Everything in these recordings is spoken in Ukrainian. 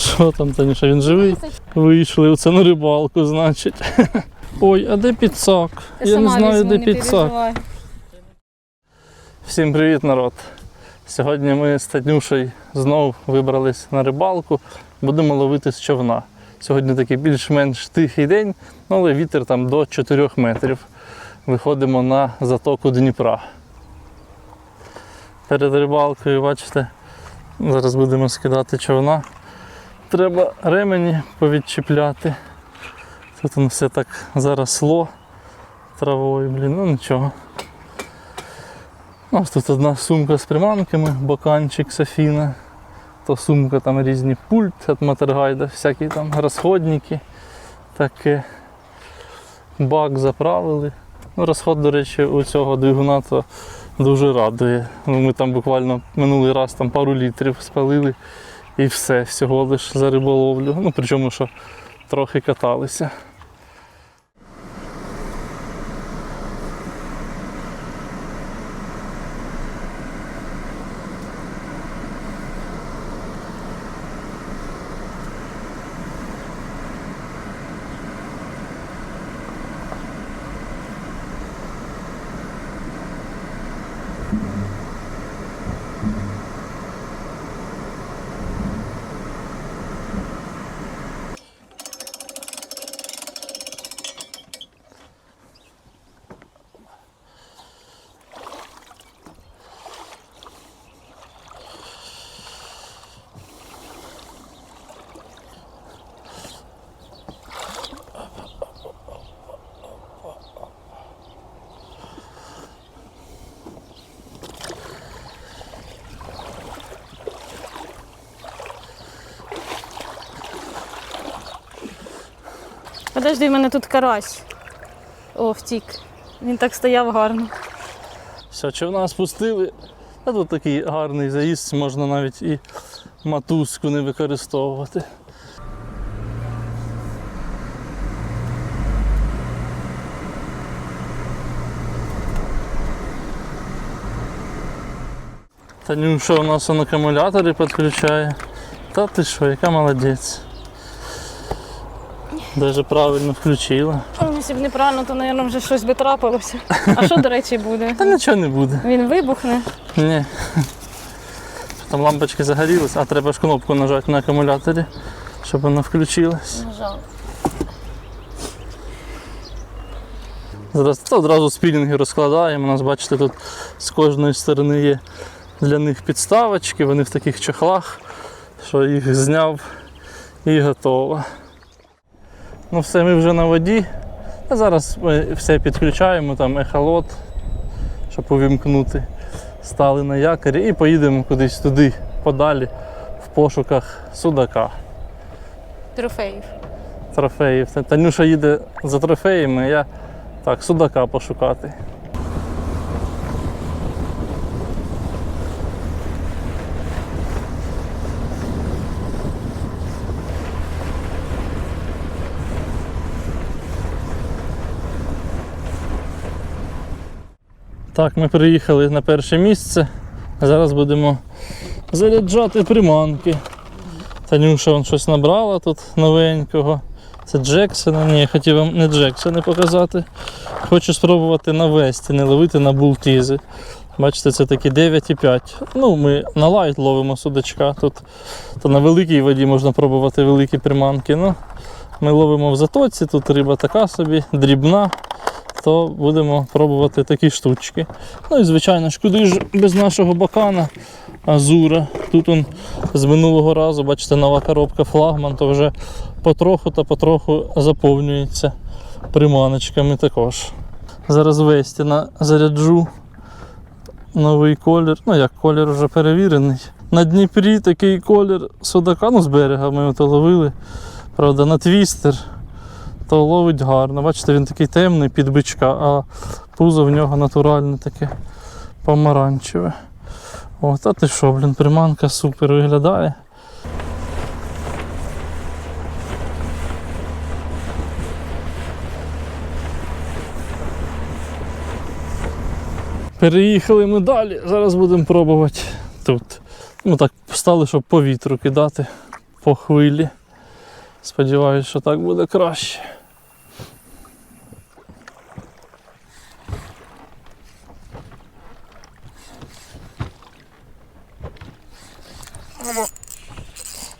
Що там, Танюша, він живий? Вийшли оце на рибалку, значить. Ой, а де підсак? Я не знаю, де підсак. Всім привіт, народ! Сьогодні ми з Танюшею знову вибрались на рибалку. Будемо ловити з човна. Сьогодні такий більш-менш тихий день, ну, але вітер там до 4 метрів. Виходимо на затоку Дніпра. Перед рибалкою, бачите, зараз будемо скидати човна. Треба ремені повідчіпляти. Тут воно все так заросло травою, блін, ну нічого. Ось тут одна сумка з приманками, боканчик Софіна. То сумка там різні пульт від Матергайда, всякі там розходники. Таке. Бак заправили. Ну, розход, до речі, у цього двигуна то дуже радує. Ну, Ми там буквально минулий раз там пару літрів спалили і все, всього лиш за риболовлю. Ну, причому що трохи каталися. Подожди, в мене тут карась. О, втік. Він так стояв гарно. Все, човна спустили. А тут такий гарний заїзд, можна навіть і матузку не використовувати. Танюша у нас он акумулятори підключає. Та ти що, яка молодець. Даже правильно включила. Ну, Якщо б неправильно, то, мабуть, вже щось би трапилося. А що, до речі, буде? Та нічого не буде. Він вибухне. Ні. Там лампочки загорілись, а треба ж кнопку нажати на акумуляторі, щоб вона включилась. Нажав. Зараз та одразу спінінги розкладаємо. У нас, бачите, тут з кожної сторони є для них підставочки, вони в таких чохлах, що їх зняв і готово. Ну все, ми вже на воді. А зараз ми все підключаємо, там ехолот, щоб увімкнути. Стали на якорі і поїдемо кудись туди, подалі, в пошуках судака, Трофеїв. трофеїв. Танюша їде за трофеями, а я так, судака пошукати. Так, ми приїхали на перше місце. Зараз будемо заряджати приманки. Танюша вон щось набрала тут новенького. Це Джексона. Ні, я хотів вам не Джексона показати. Хочу спробувати на весті, не ловити на бултізи. Бачите, це такі 9,5. Ну, ми на лайт ловимо судачка. Тут то на великій воді можна пробувати великі приманки. Ну, ми ловимо в затоці, тут риба така собі, дрібна, то будемо пробувати такі штучки. Ну і звичайно куди ж без нашого бакана Азура. Тут он з минулого разу, бачите, нова коробка флагман, то вже потроху та потроху заповнюється приманочками також. Зараз Вестіна заряджу новий колір. Ну як колір вже перевірений. На Дніпрі такий колір судака, ну з берега ми його ловили. Правда, на твістер то ловить гарно. Бачите, він такий темний під бичка, а пузо в нього натуральне таке помаранчеве. От, а ти що, блін, приманка супер виглядає. Переїхали ми далі, зараз будемо пробувати тут. Ну так, стали, щоб по вітру кидати. по хвилі. Сподіваюсь, що так буде краще.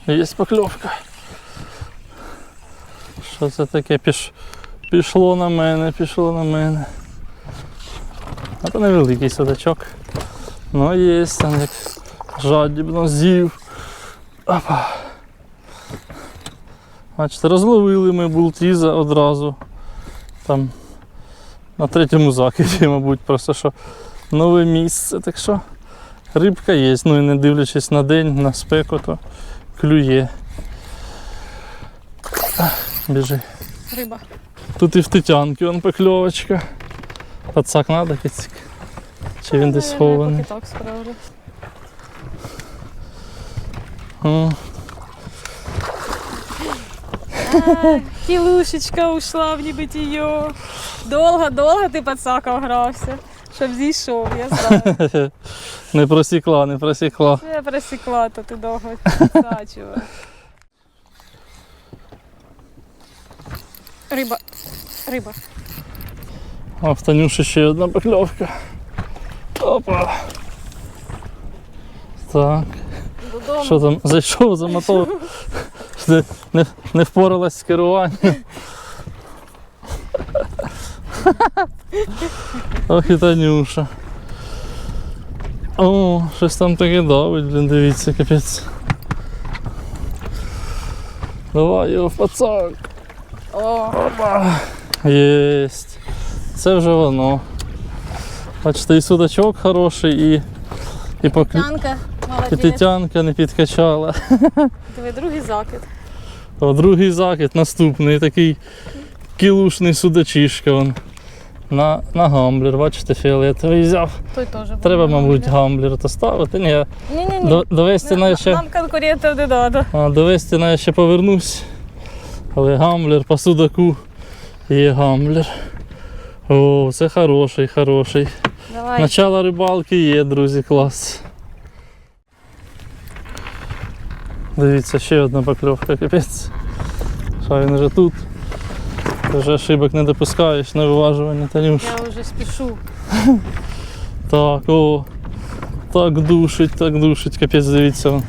Є покльовка. Що це таке? Піш... Пішло на мене, пішло на мене. А то невеликий судачок. Ну є там як жадібно з'їв. Опа. Бачите, розловили ми бултіза одразу. Там на третьому закиді, мабуть, просто що нове місце. Так що рибка є. Ну і не дивлячись на день, на спеку, то клює. Біжи. Риба. Тут і в Тетянки вон покльовочка. Пацак надо кицик. Чи він десь схований? О, Кілушечка ушла в небитіє. Довго-довго ти пацаком грався, щоб зійшов, я знаю. Не просікла, не просікла. Я просікла, то ти довго пацачила. Риба. Риба. А в Танюші ще одна покльовка. Опа. Так. Додому. Що там? Зайшов, замотав. Не, не, не впоралась з керуванням. Ох і Танюша. О, щось там таке давить, блін, дивіться, капець. Давай його в пацак. Опа. Єсть. Це вже воно. Бачите, і судачок хороший, і, і, поклю... Тянка, і тетянка не підкачала. Диви, другий закид. О, другий закид, наступний такий кілушний судачишка. Вон. На, на гамблер, бачите, фіолетовий взяв. Той теж. був Треба, мабуть, гамблер то ставити. Ні, Ні-ні-ні. до, довести на ще, Нам конкурентів не треба. а, довести на ще повернусь. Але гамблер по судаку є гамблер. О, це хороший, хороший. Давай. Начало рибалки є, друзі, клас. Дивіться, ще одна покльовка, капець. Що він вже тут. Ти вже ошибок не допускаєш на виважування, Танюш. Я вже спішу. Так, о. Так душить, так душить, капець, дивіться.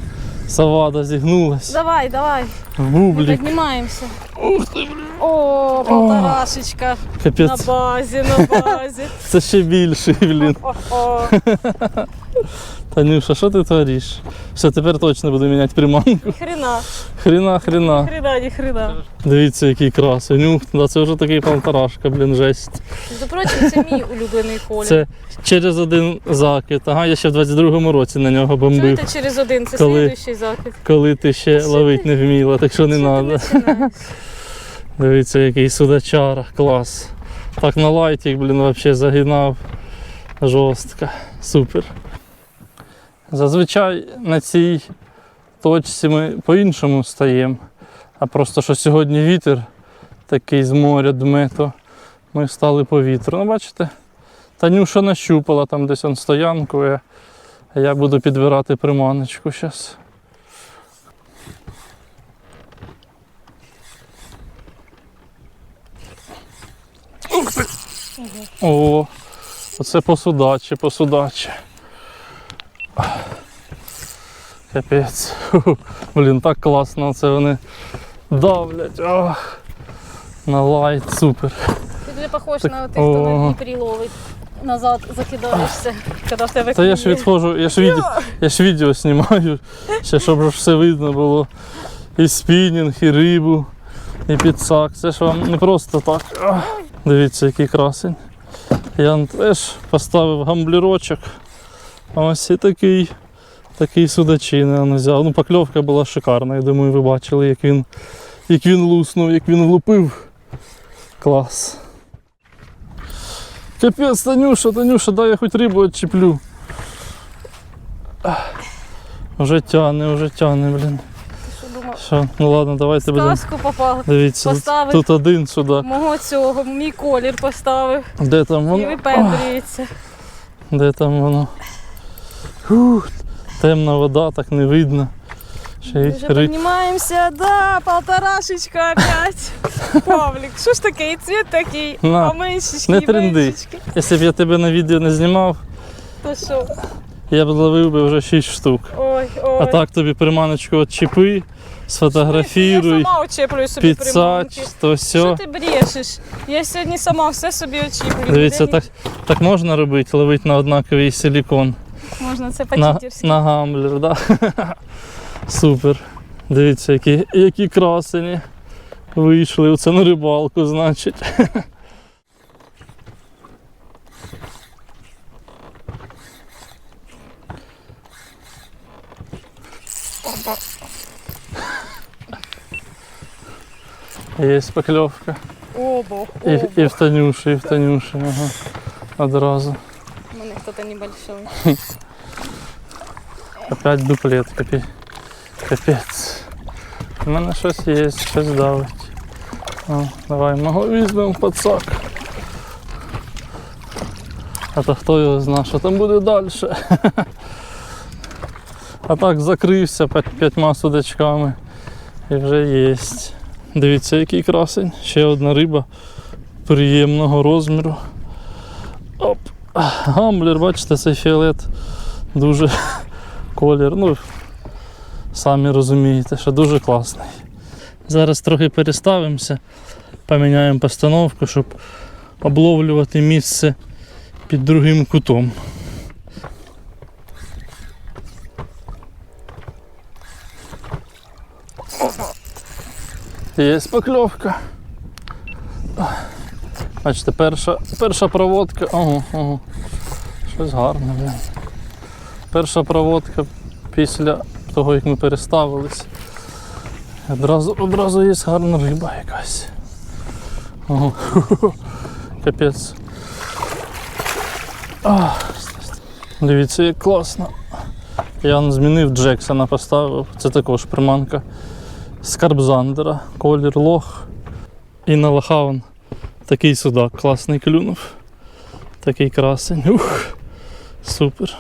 Савада зігнулась. Давай, давай. В Ми бублі. піднімаємося. Ух ти, блін. О, полторашечка. На Капець. базі, на базі. Це ще більший, блін. О-о. Танюша, що ти твориш? Все, тепер точно буду міняти приманку. Ні хрена, Хрена, хрена. ні хрена, ні хрена. Дивіться, який красень. Ух, да, це вже такий полторашка, блін, жесть. Прочим, це мій улюблений колір. Це через один закид. Ага, я ще в 22-му році на нього бомбив, Чуєте через один, це Коли? слідуючий закид. коли ти ще ловити не вміла, так що не треба. Дивіться, який судачара, клас. Так на лайтик, блін, взагалі загинав. Жорстко. Супер. Зазвичай на цій точці ми по-іншому стаємо. А просто що сьогодні вітер такий з моря дме, то ми стали по вітру. Ну, бачите, Танюша нащупала там десь он стоянку, а я буду підбирати приманочку зараз. О, оце посудачі, посудачі. Капець. Блін, так класно, це вони давлять. Ох. На лайт, супер. Ти вже похож Так, на тих, хто на. Дніпрі ловить. Назад закидаєшся, коли в тебе Та я ж відходжу, я ж відео, я ж відео знімаю, ще щоб все видно було. І спінінг, і рибу, і підсак. Це ж вам не просто так. Дивіться, який красень. Я теж поставив гамблірочок. А Ось і такий, такий судачина взяв. Ну, покльовка була шикарна. Я думаю, ви бачили, як він, як він луснув, як він влупив. Клас. Капець, Танюша, Танюша, дай я хоч рибу відчеплю. Вже тяне, вже тяне, блін. Що ну ладно, давайте будемо. Сказку попав. Дивіться, Поставив. тут один сюди. Мого цього, мій колір поставив. Де там І воно? випендрюється. Де там воно? Ух, темна вода, так не видно. Ще й ри... піднімаємося, да, полторашечка опять. Павлік, що ж таке, і цвіт такий, На, а меншечки, не і тренди. меншечки. Якщо б я тебе на відео не знімав, То що? я б зловив би вже 6 штук. Ой, ой. А так тобі приманочку відчепи, Я сфотографіруй, сама очеплюю собі підсач, то Що ти брешеш? Я сьогодні сама все собі очіплюю. Дивіться, так, так можна робити, ловити на однаковий силікон. Можна, це На, по-читерськи. на гамблер, да? Супер. Дивіться, які, які красені. Вийшли. Оце на рибалку, значить. Опа. Є покльовка. Обо, І, обо. і в Танюші, і в Танюші. Ага. Одразу. У мене хто-то небольшой. Опять дуплет, капі... капець. У мене щось є, щось давить. О, давай, мого візьмемо в пацак. А то хто його знає, що там буде далі. А так закрився п'ять- п'ятьма судачками. І вже є. Дивіться, який красень. Ще одна риба приємного розміру. Оп. Гамблер, бачите, цей фіолет дуже колір. Ну, самі розумієте, що дуже класний. Зараз трохи переставимося, поміняємо постановку, щоб обловлювати місце під другим кутом. Є покльовка. Бачите, перша, перша проводка. Ого, ого. Щось гарне, блін. Перша проводка після того, як ми переставились. Одразу, одразу є гарна риба якась. Ого. Капець. Дивіться, як класно. Я змінив Джексона, поставив. Це також приманка Скарбзандера, колір лох. І на лохаун такий судак класний клюнув. Такий красень. Ух, супер.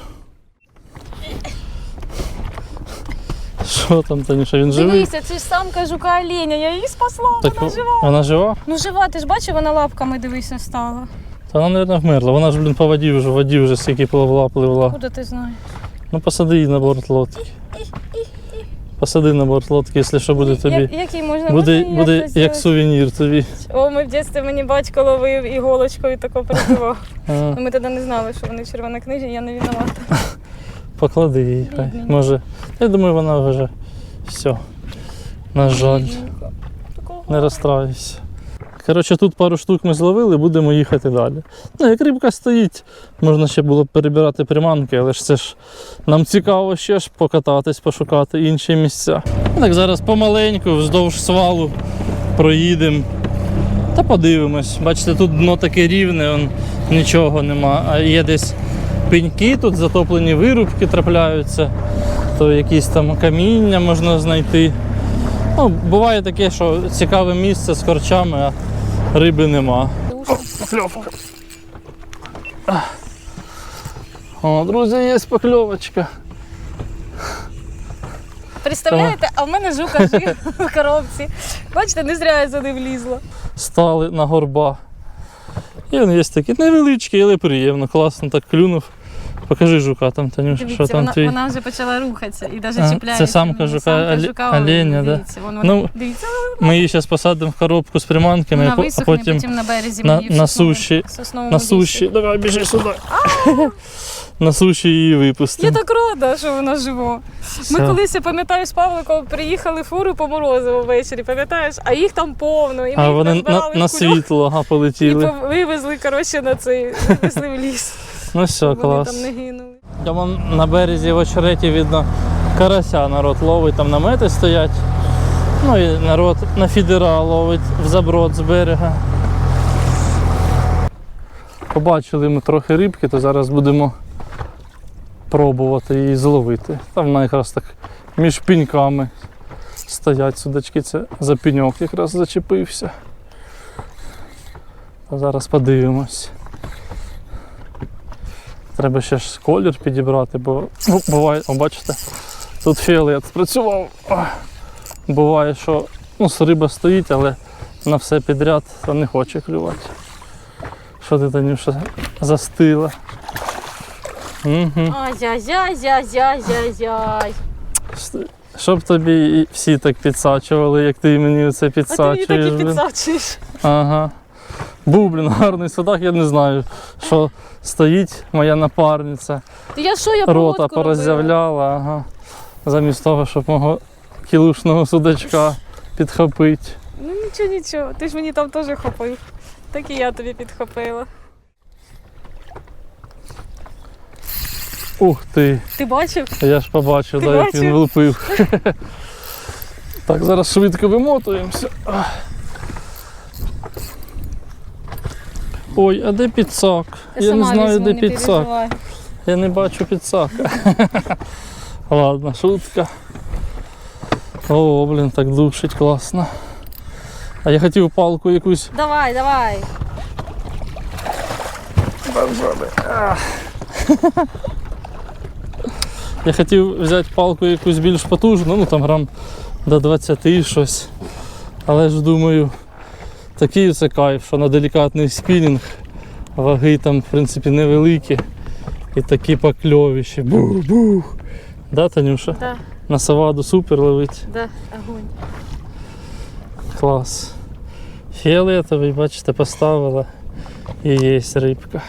Що там, Танюша, він живий? Дивися, це ж самка жука оленя, я її спасла, Так, вона жива. вона жива? Ну жива, ти ж бачив, вона лапками дивися стала. Та вона, мабуть, вмерла. Вона ж, блін, по воді вже, в воді вже скільки пливла, пливла. Куди ти знаєш? Ну посади її на борт лодки. Посади на борт лодки, якщо що буде тобі. Як, який можна Буде, можна буде як зробити? сувенір тобі. О, ми в дитинстві мені батько ловив іголочкою тако працював. Ну, Ми тоді не знали, що вони червонокнижні, я не виновата. поклади її. Хай. Може. Я думаю, вона вже все. На жаль. Не розстраюйся. Коротше, тут пару штук ми зловили, будемо їхати далі. Ну, як рибка стоїть, можна ще було б перебирати приманки, але ж це ж нам цікаво ще ж покататись, пошукати інші місця. Так зараз помаленьку, вздовж свалу проїдемо та подивимось. Бачите, тут дно таке рівне, он, нічого нема. А є десь пеньки, тут затоплені вирубки трапляються, то якісь там каміння можна знайти. Ну, буває таке, що цікаве місце з корчами, а риби нема. Покльовка. О, друзі, є покльовочка. Представляєте, а в мене жука жив в коробці. Бачите, не зря я за не влізла. Стали на горба. І він є такий невеличкий, але приємно, класно так клюнув. Покажи жука там, Танюша, що там вона, твій. вона вже почала рухатися і навіть чіпляється. це самка жука, оле- жука оленя, да? дивіться, воно, Ну, дивіться, Ми її зараз посадимо в коробку з приманками, вона а по- а висохне, потім потім на березі на- в на сосновому- суші- сосновому на лісі. суші. Давай біжи сюди. На суші її Я випустимо. так рада, що вона жива. Ми колись, я пам'ятаю, з Павликом приїхали фуру по морозиво ввечері, пам'ятаєш? А їх там повно. І ми А їх вони на, назбирали на в кульок світло ага, І полетіли. пов- вивезли, коротше, на цей, вивезли в ліс. Ну все, Вони клас. там не гинули. Там на березі в очереті видно карася народ ловить, там намети стоять. Ну і народ на фідера ловить в заброд з берега. Побачили ми трохи рибки, то зараз будемо пробувати її зловити. Там вона якраз так між піньками стоять судачки. Це за піньок якраз зачепився. Та зараз подивимось. Треба ще ж колір підібрати, бо ну, буває, о, бачите, Тут фіолет спрацював. Буває, що ну, риба стоїть, але на все підряд та не хоче клювати. Що ти Танюша застила? Угу. Ай-яй-яй-яй-яй-яй. Щоб тобі і всі так підсачували, як ти мені це А ти мені підсачуєш. такі блін. підсачуєш. Ага. Був, блін, гарний судак, я не знаю, що стоїть моя напарниця, я що, я рота проводку пороззявляла, ага. Замість того, щоб мого кілушного судачка підхопити. Ну нічого, нічого. Ти ж мені там теж хопив. Так і я тобі підхопила. Ух ти, Ти бачив? я ж побачив, да, як бачив? він влупив. так, зараз швидко вимотуємося. Ах. Ой, а де підсак? Я, не знаю, де підсак. Я не бачу підсака. Ладно, шутка. О, блін, так душить класно. А я хотів палку якусь. Давай, давай. Я хотів взяти палку якусь більш потужну, ну там грам до 20 щось. Але ж думаю, такий це кайф, що на делікатний спінінг ваги там в принципі невеликі. І такі покльовіші. Бух-бух. Да, Танюша? Да, На саваду супер ловить. да, огонь. Клас. Фіолетовий, бачите, поставила. І є рибка.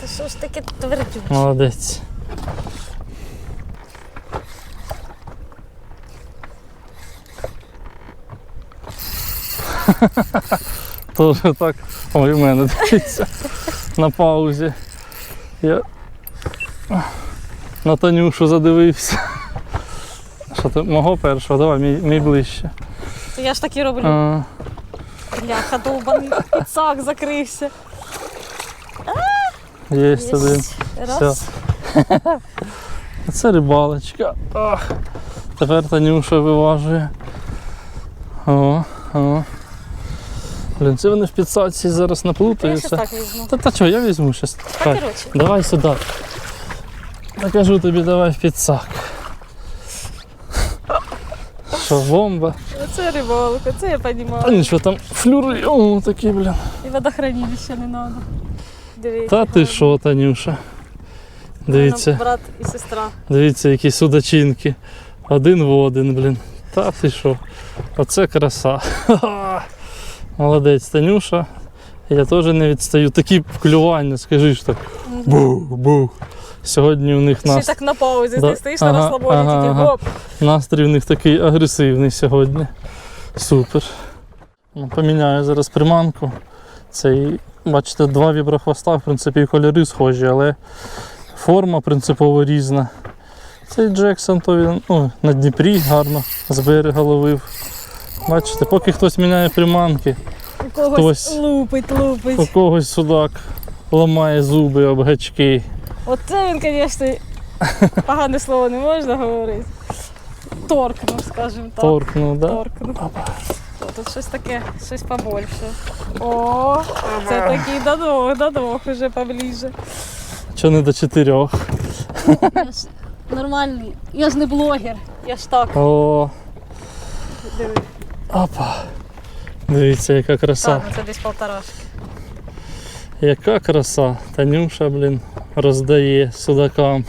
Та що ж таке твердюче? Молодець. Тоже так. Ой, у мене дивіться. На паузі. Я на Танюшу задивився. Що ти мого першого? Давай, мій, мій ближче. То я ж так і роблю. А, Бляха, довбаний підсак закрився. є один. Єсть. Раз. Це рибалочка. Ах. Тепер Танюша виважує. О, о. Блін, це вони в підсадці зараз Я щас наплутаються. так візьму. Та та чого, я візьму щас. Та, коротше. Давай сюди. Я кажу тобі, давай в підсак. Що, бомба? Оце рибалка, це я Та нічого там флюри, о, такі, блін. І водохранилища не треба. Дивіться. Та ти що, Танюша? Дивіться. Брат і сестра. Дивіться, які судачинки. Один в один, блін. Та ти що? Оце краса. Ха-ха. Молодець, Танюша. Я теж не відстаю. Такі клювання, скажи ж так. Бух-бух. Сьогодні у них Ще нас... так на паузі, Да. ти стоїш на Ага, розслабоні, ага, тільки ага. гоп. настрій у них такий агресивний сьогодні. Супер. Ну, Поміняю зараз приманку. Цей, бачите, два віброхвоста, в принципі, і кольори схожі, але форма принципово різна. Цей Джексон, то він ну, на Дніпрі гарно з берега ловив. Бачите, поки хтось міняє приманки, У когось Хтось- лупить, лупить. у когось судак ламає зуби об гачки. Оце він, звісно, погане слово не можна говорити. Торкнув, скажімо так. Торкнув, да? Торкнув. Тут щось таке, щось побольше. О, це такий додох, додох уже поближе. Чи не до чотирьох. Я ж нормальний, я ж не блогер. Я ж так. О, Диви. Опа. Дивіться, яка краса. Так, ну це десь полторашки. Яка краса. Танюша, блін, роздає судакам.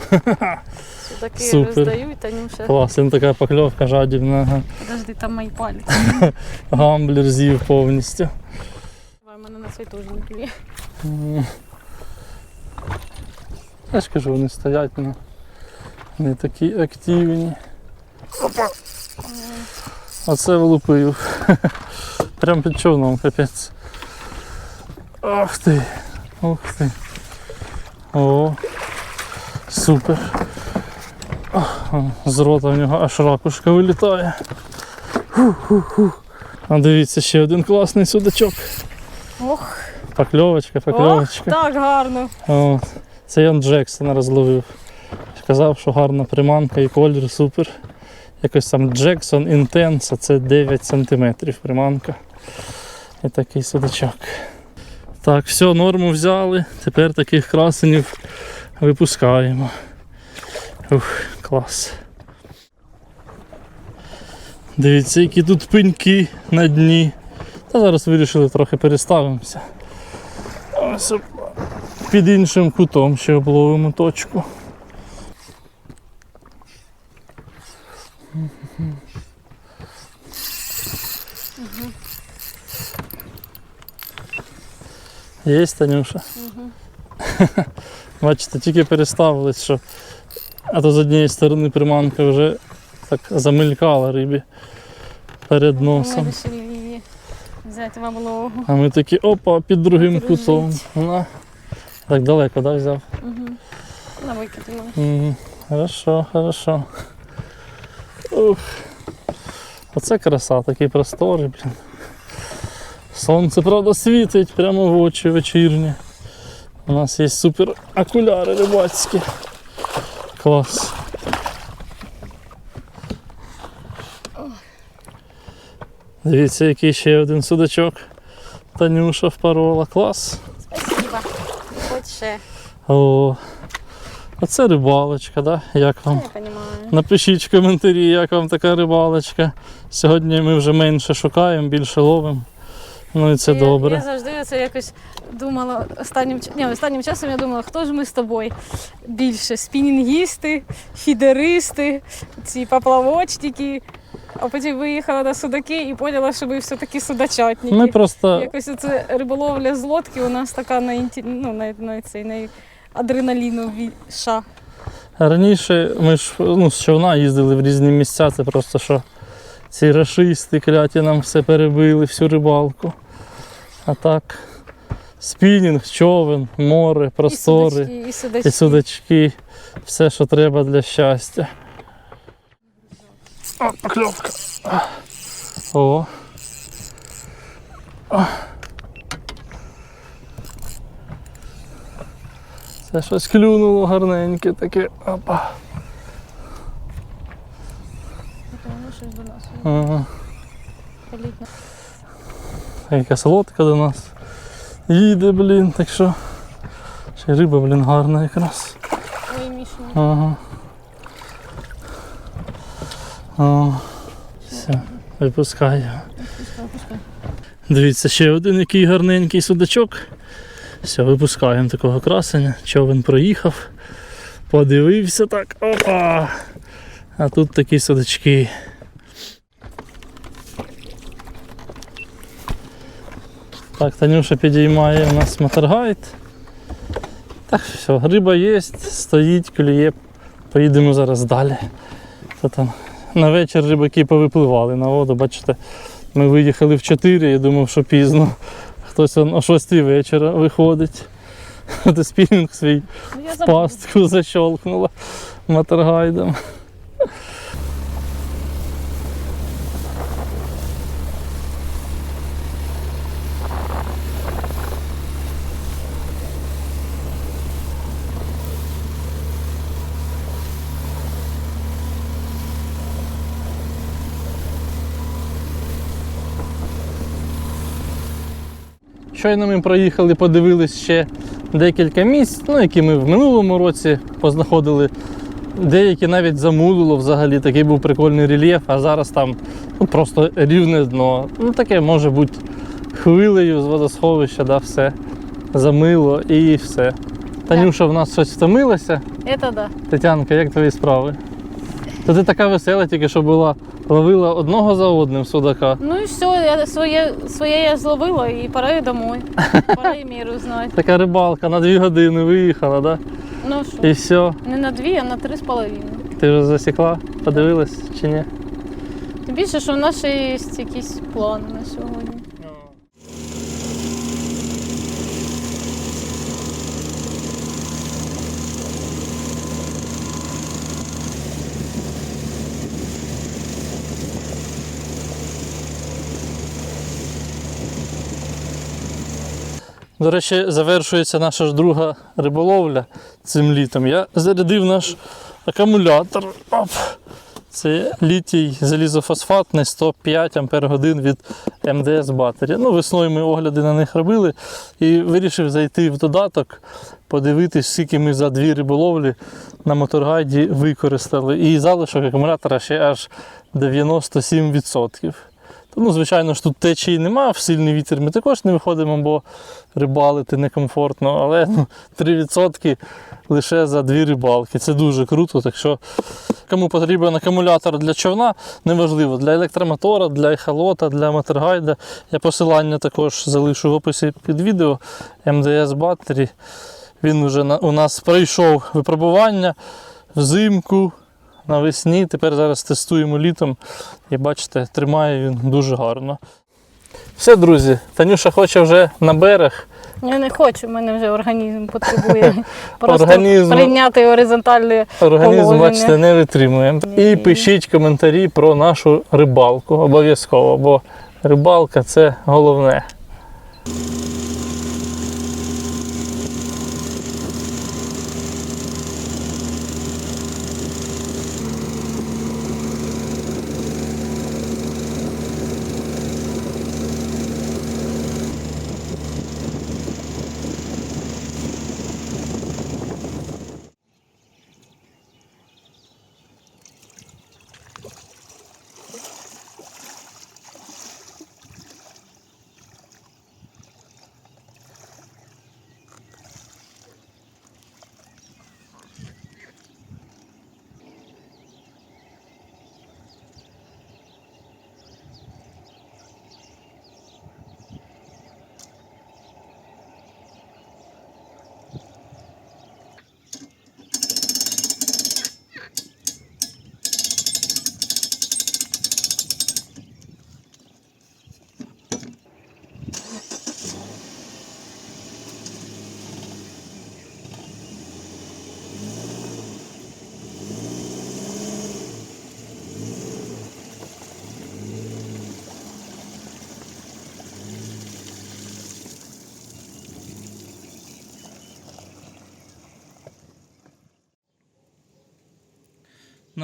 Такі Супер. роздають, Танюша. Клас, він така покльовка жадібна. Подожди, там мої пальці. Гамблер з'їв повністю. Давай, мене на цей теж не клює. М. Я ж кажу, вони стоять, ну, не такі активні. Опа. Оце влупив. Прям під човном, капець. Ах ти. Ух ти. О. Супер. З рота в нього аж ракушка вилітає. Ху-ху-ху. А дивіться, ще один класний судачок. Ох, Покльовочка, ох, покльовочка. так гарно. От. Це Ян Джексона розловив. Сказав, що гарна приманка і колір супер. Якось там Джексон Intense, а це 9 см приманка. І такий судачок. Так, все, норму взяли. Тепер таких красенів випускаємо. Ух, клас. Дивіться, які тут пеньки на дні. Та зараз вирішили трохи переставимося. Ось під іншим кутом ще обловимо точку. Є, Танюша? Бачите, тільки переставились, що а то з однієї сторони приманка вже так замелькала рибі перед Ми носом. вирішили її взяти в облогу. А ми такі опа, під другим Дружить. кутом. На. Так далеко, да, взяв? Угу. На викидемо. Угу. Хорошо, хорошо. Ух. Оце краса, такі простори, блін. Сонце, правда, світить прямо в очі вечірні. У нас є супер окуляри рибацькі. Клас. Дивіться, який ще один судачок. Танюша впорола. Клас. Спасибо. Хоч ще. О, оце рибалочка, да? Як Я вам? не. Напишіть в коментарі, як вам така рибалочка. Сьогодні ми вже менше шукаємо, більше ловимо. Ну і це я, добре. Я завжди це якось думала останнім ні, останнім часом я думала, хто ж ми з тобою більше? Спінінгісти, фідеристи, ці поплавочники. А потім виїхала на судаки і поняла, що ми все-таки судачатники. Ми просто Якось оце риболовля з лодки у нас така на, інті... ну, на, на цей на адреналіновіша. раніше ми ж ну, з човна їздили в різні місця, це просто що ці рашисти кляті нам все перебили, всю рибалку. А так, спінінг, човен, море, простори. І судачки, і судачки. І судачки, все, що треба для щастя. О, покльовка. О. О. Це щось клюнуло гарненьке таке. Опа. Ну, щось до нас. Ага. Політь на- Якась лодка до нас їде, блін, так що. Ще риба, блін, гарна якраз. Ой. Ага. О, все, випускаю. Дивіться, ще один який гарненький судачок. Все, випускаємо такого красення. Човен проїхав, подивився так. Опа! А тут такі судачки. Так, Танюша підіймає у нас моторгайд. Так, все, риба є, стоїть, клює. Поїдемо зараз далі. То там на вечір рибаки повипливали на воду, бачите. Ми виїхали в 4, я думав, що пізно. Хтось о 6 вечора виходить. Де спінінг свій Ну, я пастку защолкнула моторгайдом. Щойно ми проїхали, подивились ще декілька місць, ну, які ми в минулому році познаходили. Деякі навіть замулило взагалі, такий був прикольний рельєф, а зараз там ну, просто рівне дно. Ну, таке може бути хвилею з водосховища, да, все. Замило і все. Танюша в нас щось втомилася. Это да. Тетянка, як твої справи? То ти така весела, тільки що була, ловила одного за одним судака. Ну і все, я своє, своє я зловила і пора і домой. Пора і міру знати. Така рибалка на дві години виїхала, да? Ну що, І все. не на дві, а на три з половиною. Ти вже засікла, подивилась чи ні? Тим більше, що в нас ще є якісь плани на сьогодні. До речі, завершується наша ж друга риболовля цим літом. Я зарядив наш акумулятор. Оп. Це літій залізофосфатний 105 Ампер від МДС Battery. Ну, весною ми огляди на них робили і вирішив зайти в додаток, подивитись, скільки ми за дві риболовлі на моторгайді використали. І залишок акумулятора ще аж 97%. Ну, звичайно ж, тут течії нема, в сильний вітер ми також не виходимо, бо рибалити некомфортно, але ну, 3% лише за дві рибалки. Це дуже круто. Так що кому потрібен акумулятор для човна, неважливо, для електромотора, для ехолота, для мотергайда. Я посилання також залишу в описі під відео МДС Battery. Він вже у нас пройшов випробування взимку, навесні. Тепер зараз тестуємо літом. І бачите, тримає він дуже гарно. Все, друзі, Танюша хоче вже на берег. Я не хочу, в мене вже організм потребує просто Організм- прийняти горизонтальне Організм, Положення. бачите, не витримує. І пишіть коментарі про нашу рибалку. Обов'язково, бо рибалка це головне.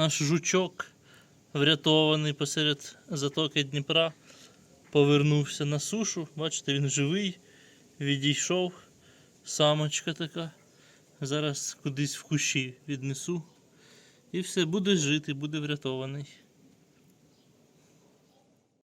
Наш жучок, врятований посеред затоки Дніпра, повернувся на сушу. Бачите, він живий, відійшов. Самочка така. Зараз кудись в кущі віднесу. І все, буде жити, буде врятований.